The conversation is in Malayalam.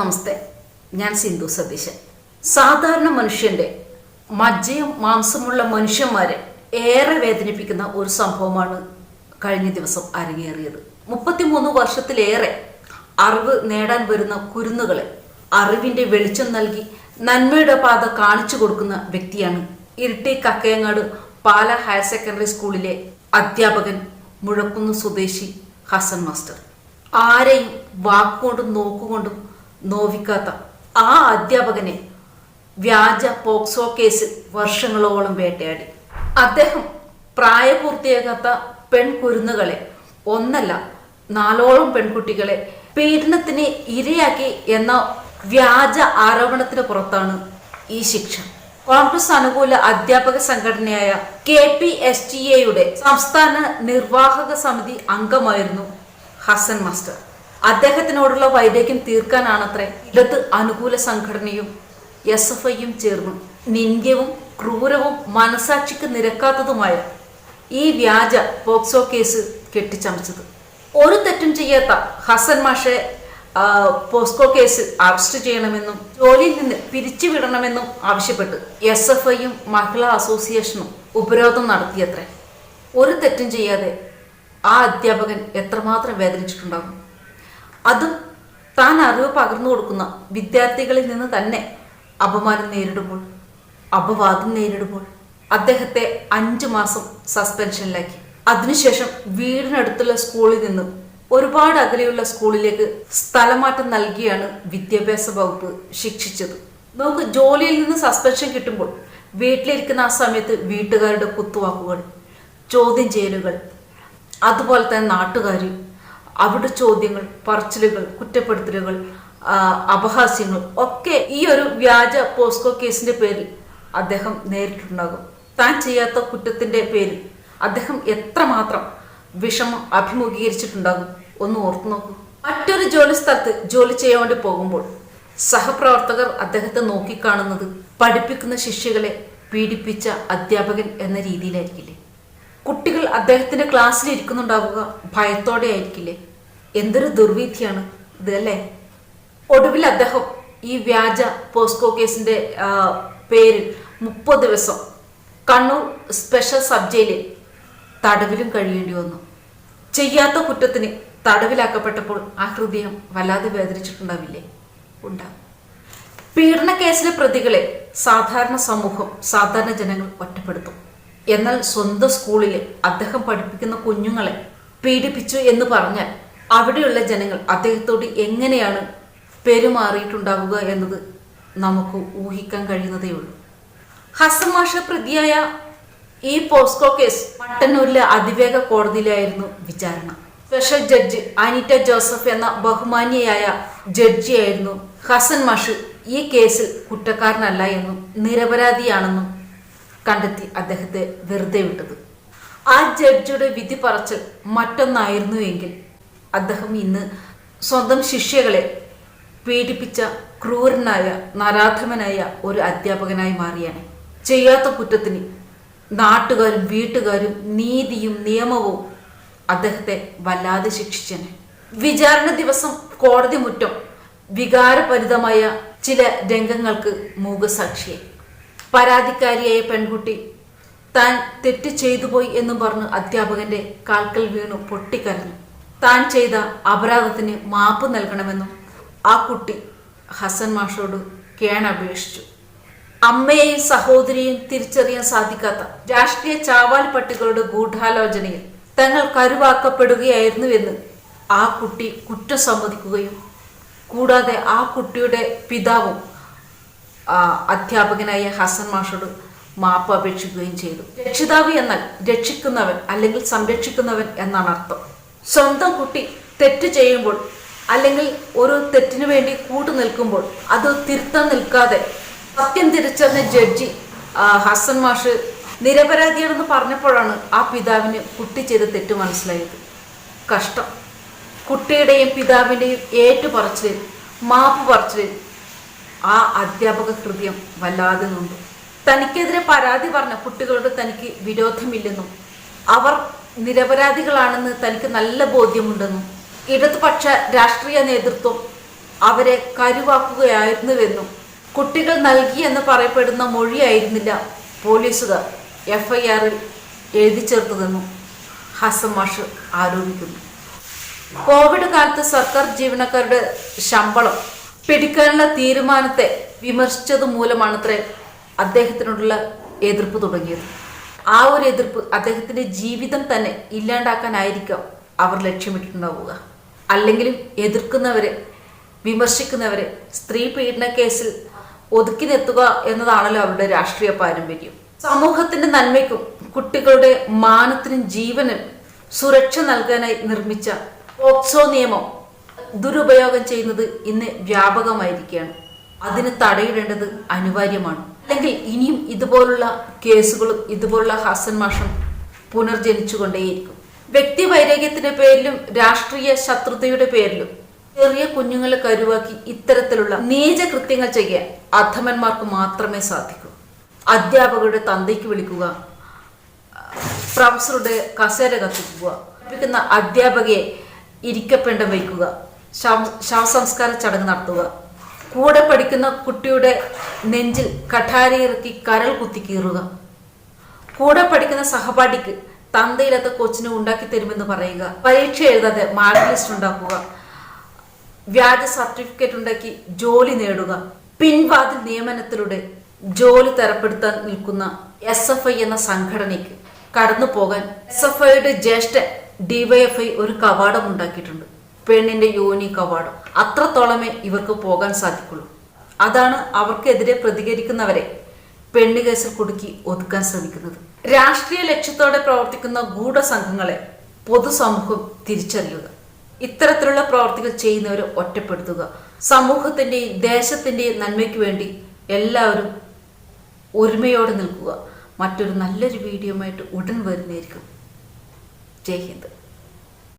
നമസ്തേ ഞാൻ സിന്ധു സതീശൻ. സാധാരണ മനുഷ്യന്റെ മജ്ജയും മാംസമുള്ള മനുഷ്യന്മാരെ ഏറെ വേദനിപ്പിക്കുന്ന ഒരു സംഭവമാണ് കഴിഞ്ഞ ദിവസം അരങ്ങേറിയത്. മുപ്പത്തിമൂന്ന് വർഷത്തിലേറെ അറിവ് നേടാൻ വരുന്ന കുരുന്നുകളെ അറിവിന്റെ വെളിച്ചം നൽകി നന്മയുടെ പാത കാണിച്ചു കൊടുക്കുന്ന വ്യക്തിയാണ് ഇരിട്ടി കക്കയങ്ങാട് പാല ഹയർ സെക്കൻഡറി സ്കൂളിലെ അധ്യാപകൻ മുഴക്കുന്ന് സ്വദേശി ഹസൻ മാസ്റ്റർ. ആരെയും വാക്കുകൊണ്ടും നോക്കുകൊണ്ടും നോവിക്കാത്ത ആ അധ്യാപകനെ വ്യാജ പോക്സോ കേസിൽ വർഷങ്ങളോളം വേട്ടയാടി. അദ്ദേഹം പ്രായപൂർത്തിയാകാത്ത പെൺകുരുന്നുകളെ ഒന്നല്ല നാലോളം പെൺകുട്ടികളെ പീഡനത്തിന് ഇരയാക്കി എന്ന വ്യാജ ആരോപണത്തിന് പുറത്താണ് ഈ ശിക്ഷ. കോൺഗ്രസ് അനുകൂല അധ്യാപക സംഘടനയായ കെ പി എസ് ടി എയുടെ സംസ്ഥാന നിർവാഹക സമിതി അംഗമായിരുന്നു ഹസൻ മാസ്റ്റർ. അദ്ദേഹത്തിനോടുള്ള വൈദഗ്ധ്യം തീർക്കാനാണത്രേ. ഇടത്ത് അനുകൂല സംഘടനയും എസ് എഫ് ഐയും ചേർന്നു. നിന്ദ്യവും ക്രൂരവും മനസാക്ഷിക്ക് നിരക്കാത്തതുമായ ഈ വ്യാജ പോക്സോ കേസ് കെട്ടിച്ചമച്ചത്. ഒരു തെറ്റും ചെയ്യാത്ത ഹസൻ മാഷെ പോസ്കോ കേസ് അറസ്റ്റ് ചെയ്യണമെന്നും ജോലിയിൽ നിന്ന് പിരിച്ചുവിടണമെന്നും ആവശ്യപ്പെട്ട് എസ് എഫ് ഐയും മഹിളാ അസോസിയേഷനും ഉപരോധം നടത്തിയത്രേ. ഒരു തെറ്റും ചെയ്യാതെ ആ അധ്യാപകൻ എത്രമാത്രം വേദനിച്ചിട്ടുണ്ടാകും? അതും താൻ അറിവ് പകർന്നു കൊടുക്കുന്ന വിദ്യാർത്ഥികളിൽ നിന്ന് തന്നെ അപമാനം നേരിടുമ്പോൾ അപവാദം നേരിടുമ്പോൾ അദ്ദേഹത്തെ അഞ്ചു മാസം സസ്പെൻഷനിലാക്കി അതിനുശേഷം വീടിനടുത്തുള്ള സ്കൂളിൽ നിന്നും ഒരുപാട് അകലെയുള്ള സ്കൂളിലേക്ക് സ്ഥലമാറ്റം നൽകിയാണ് വിദ്യാഭ്യാസ വകുപ്പ് ശിക്ഷിച്ചത്. നമുക്ക് ജോലിയിൽ നിന്ന് സസ്പെൻഷൻ കിട്ടുമ്പോൾ വീട്ടിലിരിക്കുന്ന ആ സമയത്ത് വീട്ടുകാരുടെ കുത്തുവാക്കുകൾ ചോദ്യം ചെയ്യലുകൾ അതുപോലെ തന്നെ നാട്ടുകാർ അവിടെ ചോദ്യങ്ങൾ പറച്ചിലുകൾ കുറ്റപ്പെടുത്തലുകൾ അപഹാസ്യങ്ങൾ ഒക്കെ ഈ ഒരു വ്യാജ പോസ്കോ കേസിന്റെ പേരിൽ അദ്ദേഹം നേരിട്ടുണ്ടാകും താൻ ചെയ്യാത്ത കുറ്റത്തിന്റെ പേരിൽ അദ്ദേഹം എത്രമാത്രം വിഷമം അഭിമുഖീകരിച്ചിട്ടുണ്ടാകും ഒന്ന് ഓർത്തു നോക്കൂ. മറ്റൊരു ജോലി സ്ഥലത്ത് ജോലി ചെയ്യാൻ പോകുമ്പോൾ സഹപ്രവർത്തകർ അദ്ദേഹത്തെ നോക്കിക്കാണുന്നത് പഠിപ്പിക്കുന്ന ശിഷ്യകളെ പീഡിപ്പിച്ച അധ്യാപകൻ എന്ന രീതിയിലായിരിക്കില്ലേ? കുട്ടികൾ അദ്ദേഹത്തിന്റെ ക്ലാസ്സിൽ ഇരിക്കുന്നുണ്ടാവുക. ഭയത്തോടെ ആയിരിക്കില്ലേ? എന്തൊരു ദുർവിധിയാണ് ഇതല്ലേ ഒടുവിൽ അദ്ദേഹം ഈ വ്യാജ പോസ്കോ കേസിന്റെ പേരിൽ മുപ്പത് ദിവസം കണ്ണൂർ സ്പെഷ്യൽ സബ് ജയിലിൽ തടവിലും കഴിയേണ്ടി വന്നു. ചെയ്യാത്ത കുറ്റത്തിന് തടവിലാക്കപ്പെട്ടപ്പോൾ ആ ഹൃദയം വല്ലാതെ വേദനിച്ചിട്ടുണ്ടാവില്ലേ? ഉണ്ടാവും പീഡന കേസിലെ പ്രതികളെ സാധാരണ സമൂഹം സാധാരണ ജനങ്ങൾ ഒറ്റപ്പെടുത്തും. എന്നാൽ സ്വന്തം സ്കൂളിൽ അദ്ദേഹം പഠിപ്പിക്കുന്ന കുഞ്ഞുങ്ങളെ പീഡിപ്പിച്ചു എന്ന് പറഞ്ഞാൽ അവിടെയുള്ള ജനങ്ങൾ അദ്ദേഹത്തോട് എങ്ങനെയാണ് പെരുമാറിയിട്ടുണ്ടാവുക എന്നത് നമുക്ക് ഊഹിക്കാൻ കഴിയുന്നതേ ഉള്ളൂ. ഹസമാഷ പ്രതിയായ ഈ പോസ്കോ കേസ് മട്ടന്നൂരിലെ അതിവേഗ കോടതിയിലായിരുന്നു വിചാരണ. സ്പെഷ്യൽ ജഡ്ജ് അനിറ്റ ജോസഫ് എന്ന ബഹുമാന്യയായ ജഡ്ജിയായിരുന്നു ഹസൻ മാഷ് ഈ കേസിൽ കുറ്റക്കാരനല്ല എന്നും നിരപരാധിയാണെന്നും കണ്ടെത്തി അദ്ദേഹത്തെ വെറുതെ വിട്ടത്. ആ ജഡ്ജിയുടെ വിധി പറച്ചൽ മറ്റൊന്നായിരുന്നു എങ്കിൽ അദ്ദേഹം ഇന്ന് സ്വന്തം ശിഷ്യകളെ പീഡിപ്പിച്ച ക്രൂരനായ നരാധമനായ ഒരു അധ്യാപകനായി മാറിയാണ്. ചെയ്യാത്ത കുറ്റത്തിന് നാട്ടുകാരും വീട്ടുകാരും നീതിയും നിയമവും അദ്ദേഹത്തെ വല്ലാതെ ശിക്ഷിച്ചനെ. വിചാരണ ദിവസം കോടതി മുറ്റം വികാരപരിതമായ ചില രംഗങ്ങൾക്ക് മൂകസാക്ഷിയായി പരാതിക്കാരിയായ പെൺകുട്ടി താൻ തെറ്റ് ചെയ്തു പോയി എന്നും പറഞ്ഞ് അധ്യാപകന്റെ കാൽക്കൽ വീണു പൊട്ടിക്കരഞ്ഞു. താൻ ചെയ്ത അപരാധത്തിന് മാപ്പ് നൽകണമെന്നും ആ കുട്ടി ഹസൻ മാഷോട് കേണപേക്ഷിച്ചു. അമ്മയെയും സഹോദരിയെയും തിരിച്ചറിയാൻ സാധിക്കാത്ത രാഷ്ട്രീയ ചാവാൽ പട്ടികളുടെ ഗൂഢാലോചനയിൽ തങ്ങൾ കരുവാക്കപ്പെടുകയായിരുന്നുവെന്ന് ആ കുട്ടി കുറ്റം സമ്മതിക്കുകയും കൂടാതെ ആ കുട്ടിയുടെ പിതാവും അധ്യാപകനായ ഹസൻ മാഷോട് മാപ്പ് അപേക്ഷിക്കുകയും ചെയ്തു. രക്ഷിതാവ് എന്നാൽ രക്ഷിക്കുന്നവൻ അല്ലെങ്കിൽ സംരക്ഷിക്കുന്നവൻ എന്നാണ് അർത്ഥം. സ്വന്തം കുട്ടി തെറ്റ് ചെയ്യുമ്പോൾ അല്ലെങ്കിൽ ഒരു തെറ്റിനു വേണ്ടി കൂട്ടു നിൽക്കുമ്പോൾ അത് തിരുത്താൻ നിൽക്കാതെ സത്യം തിരിച്ചറിഞ്ഞ ജഡ്ജി ഹസൻ മാഷ് നിരപരാധിയാണെന്ന് പറഞ്ഞപ്പോഴാണ് ആ പിതാവിന് കുട്ടി ചെയ്ത തെറ്റ് മനസ്സിലായത്. കഷ്ടം. കുട്ടിയുടെയും പിതാവിന്റെയും ഏറ്റുപറച്ചിലിൽ മാപ്പ് പറച്ചിലിൽ ആ അധ്യാപക ഹൃദയം വല്ലാതെ നിന്നു തനിക്കെതിരെ പരാതി പറഞ്ഞ കുട്ടികളോട് തനിക്ക് വിരോധമില്ലെന്നും അവർ നിരപരാധികളാണെന്ന് തനിക്ക് നല്ല ബോധ്യമുണ്ടെന്നും ഇടതുപക്ഷ രാഷ്ട്രീയ നേതൃത്വം അവരെ കരുവാക്കുകയായിരുന്നുവെന്നും കുട്ടികൾ നൽകി എന്ന് പറയപ്പെടുന്ന മൊഴിയായിരുന്നില്ല പോലീസുകാർ എഫ്ഐആറിൽ എഴുതി ചേർത്തതെന്നും ഹസൻ മാഷ് ആരോപിക്കുന്നു. കോവിഡ് കാലത്ത് സർക്കാർ ജീവനക്കാരുടെ ശമ്പളം പിടിക്കാനുള്ള തീരുമാനത്തെ വിമർശിച്ചത് മൂലമാണത്രേ അദ്ദേഹത്തിനോടുള്ള എതിർപ്പ് തുടങ്ങിയത്. ആ ഒരു എതിർപ്പ് അദ്ദേഹത്തിന്റെ ജീവിതം തന്നെ ഇല്ലാണ്ടാക്കാനായിരിക്കാം അവർ ലക്ഷ്യമിട്ടിട്ടുണ്ടാവുക. അല്ലെങ്കിലും എതിർക്കുന്നവരെ വിമർശിക്കുന്നവരെ സ്ത്രീ പീഡന കേസിൽ ഒതുക്കി നിർത്തുക എന്നതാണല്ലോ അവരുടെ രാഷ്ട്രീയ പാരമ്പര്യം. സമൂഹത്തിന്റെ നന്മയ്ക്കും കുട്ടികളുടെ മാനത്തിനും ജീവനും സുരക്ഷ നൽകാനായി നിർമ്മിച്ച പോക്സോ നിയമം ദുരുപയോഗം ചെയ്യുന്നത് ഇന്ന് വ്യാപകമായിരിക്കുകയാണ്. അതിന് തടയിടേണ്ടത് അനിവാര്യമാണ്. അല്ലെങ്കിൽ ഇനിയും ഇതുപോലുള്ള കേസുകളും ഇതുപോലുള്ള ഹസൻ മാഷം പുനർജനിച്ചുകൊണ്ടേയിരിക്കും. വ്യക്തി വൈരാഗ്യത്തിന്റെ പേരിലും രാഷ്ട്രീയ ശത്രുതയുടെ പേരിലും ചെറിയ കുഞ്ഞുങ്ങളെ കരുവാക്കി ഇത്തരത്തിലുള്ള നീച കൃത്യങ്ങൾ ചെയ്യാൻ അധമന്മാർക്ക് മാത്രമേ സാധിക്കൂ. അധ്യാപകരുടെ തന്തയ്ക്ക് വിളിക്കുക പ്രൊഫസറുടെ കസേര കത്തിക്കുക പഠിപ്പിക്കുന്ന അധ്യാപകയെ ഇരിക്കപ്പെണ്ടം വയ്ക്കുക ശവസംസ്കാര ചടങ്ങ് നടത്തുക. കൂടെ പഠിക്കുന്ന കുട്ടിയുടെ നെഞ്ചിൽ കഠാരയിറക്കി കരൾ കുത്തി കീറുക. കൂടെ പഠിക്കുന്ന സഹപാഠിക്ക് തന്തയിലത്ത കൊച്ചിന് ഉണ്ടാക്കി തരുമെന്ന് പറയുക. പരീക്ഷ എഴുതാതെ മാർക്ക് ലിസ്റ്റ് ഉണ്ടാക്കുക. വ്യാജ സർട്ടിഫിക്കറ്റ് ഉണ്ടാക്കി ജോലി നേടുക. പിൻവാതിൽ നിയമനത്തിലൂടെ ജോലി തരപ്പെടുത്താൻ നിൽക്കുന്ന എസ് എഫ് ഐ എന്ന സംഘടനയ്ക്ക് കടന്നു പോകാൻ എസ് എഫ് ഐയുടെ ജ്യേഷ്ഠ ഡിവൈഎഫ്ഐ ഒരു കവാടം ഉണ്ടാക്കിയിട്ടുണ്ട്. പെണ്ണിന്റെ യോനി കവാടം അത്രത്തോളമേ ഇവർക്ക് പോകാൻ സാധിക്കുള്ളൂ. അതാണ് അവർക്കെതിരെ പ്രതികരിക്കുന്നവരെ പെണ്ണ് കേസിൽ കുടുക്കി ഒതുക്കാൻ ശ്രമിക്കുന്നത്. രാഷ്ട്രീയ ലക്ഷ്യത്തോടെ പ്രവർത്തിക്കുന്ന ഗൂഢസംഘങ്ങളെ പൊതുസമൂഹം തിരിച്ചറിയുക. ഇത്തരത്തിലുള്ള പ്രവർത്തികൾ ചെയ്യുന്നവരെ ഒറ്റപ്പെടുത്തുക. സമൂഹത്തിന്റെയും ദേശത്തിന്റെയും നന്മയ്ക്ക് വേണ്ടി എല്ലാവരും ഒരുമയോടെ നിൽക്കുക. മറ്റൊരു നല്ലൊരു വീഡിയോ ആയിട്ട് ഉടൻ വരുന്നതായിരിക്കും. ജയ് ഹിന്ദ്.